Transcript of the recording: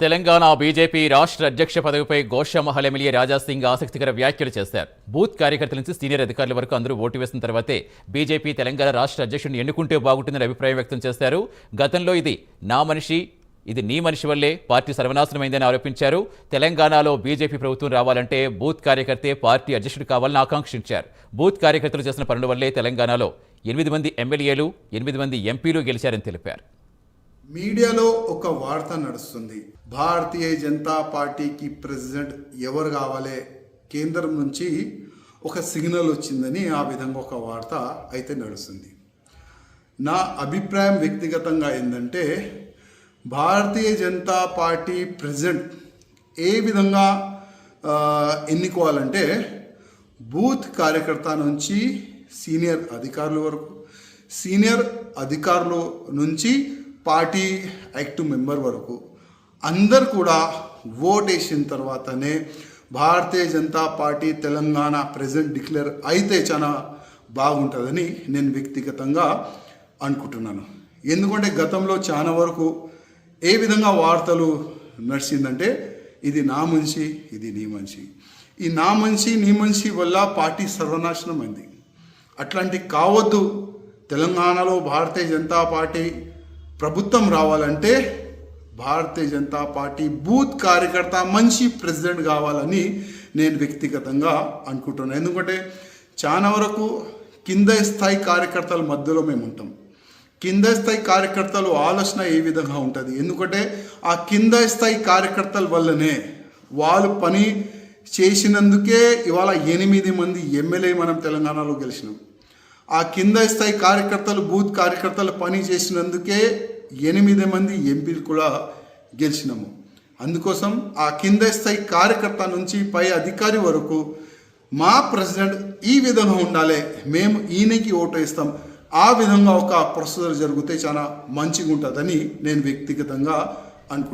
Telangana BJP రాష్ట్ర అధ్యక్ష పదవిపై Goshamahal MLA Raja Singh ఆసక్తికర వ్యాఖ్యలు చేశారు. బూత్ కార్యకర్తల నుంచి సీనియర్ అధికారుల వరకు అందరూ ఓటు వేసిన తర్వాతే బీజేపీ తెలంగాణ రాష్ట్ర అధ్యక్షుడిని ఎన్నుకుంటే బాగుంటుందని అభిప్రాయం వ్యక్తం చేశారు. గతంలో ఇది నా మనిషి ఇది నీ మనిషి వల్లే పార్టీ సర్వనాశనమైందని ఆరోపించారు. తెలంగాణలో బీజేపీ ప్రభుత్వం రావాలంటే బూత్ కార్యకర్తే పార్టీ అధ్యక్షుడు కావాలని ఆకాంక్షించారు. బూత్ కార్యకర్తలు చేసిన పనుల వల్లే తెలంగాణలో ఎనిమిది మంది ఎమ్మెల్యేలు ఎనిమిది మంది ఎంపీలు గెలిచారని తెలిపారు. మీడియాలో ఒక వార్త నడుస్తుంది. భారతీయ జనతా పార్టీకి ప్రెసిడెంట్ ఎవరు కావాలి? కేంద్రం నుంచి ఒక సిగ్నల్ వచ్చిందని ఆ విధంగా ఒక వార్త అయితే నడుస్తుంది. నా అభిప్రాయం వ్యక్తిగతంగా ఏంటంటే భారతీయ జనతా పార్టీ ప్రెసిడెంట్ ఏ విధంగా ఎన్నుకోవాలంటే బూత్ కార్యకర్త నుంచి సీనియర్ అధికారుల వరకు సీనియర్ అధికారుల నుంచి పార్టీ యాక్టివ్ మెంబర్ వరకు అందరు కూడా ఓట్ వేసిన తర్వాతనే Bharatiya Janata Party Telangana president declare అయితే చాలా బాగుంటుందని నేను వ్యక్తిగతంగా అనుకుంటున్నాను. ఎందుకంటే గతంలో చాలా వరకు ఏ విధంగా వార్తలు నడిచిందంటే ఇది నా మనిషి ఇది నీ మనిషి. ఈ నా మనిషి నీ మనిషి వల్ల పార్టీ సర్వనాశనం అయింది అట్లాంటి కావద్దు. తెలంగాణలో భారతీయ జనతా పార్టీ ప్రభుత్వం రావాలంటే భారతీయ జనతా పార్టీ బూత్ కార్యకర్త మంచి ప్రెసిడెంట్ కావాలని నేను వ్యక్తిగతంగా అనుకుంటున్నాను. ఎందుకంటే చాలా వరకు కింద స్థాయి కార్యకర్తల మధ్యలో మేము ఉంటాం. కింద స్థాయి కార్యకర్తలు ఆలోచన ఏ విధంగా ఉంటుంది? ఎందుకంటే ఆ కింద స్థాయి కార్యకర్తల వల్లనే వాళ్ళు పని చేసినందుకే ఇవాళ ఎనిమిది మంది ఎమ్మెల్యే మనం తెలంగాణలో గెలిచినాం. ఆ కింద స్థాయి కార్యకర్తలు బూత్ కార్యకర్తలు పని చేసినందుకే ఎనిమిది మంది ఎంపీలు కూడా గెలిచినాము. అందుకోసం ఆ కింద స్థాయి కార్యకర్త నుంచి పై అధికారి వరకు మా ప్రెసిడెంట్ ఈ విధంగా ఉండాలి. మేము ఈయనకి ఓటు వేస్తాం. ఆ విధంగా ఒక ప్రొసీజర్ జరిగితే చాలా మంచిగా ఉంటుందని నేను వ్యక్తిగతంగా అనుకుంటున్నాను.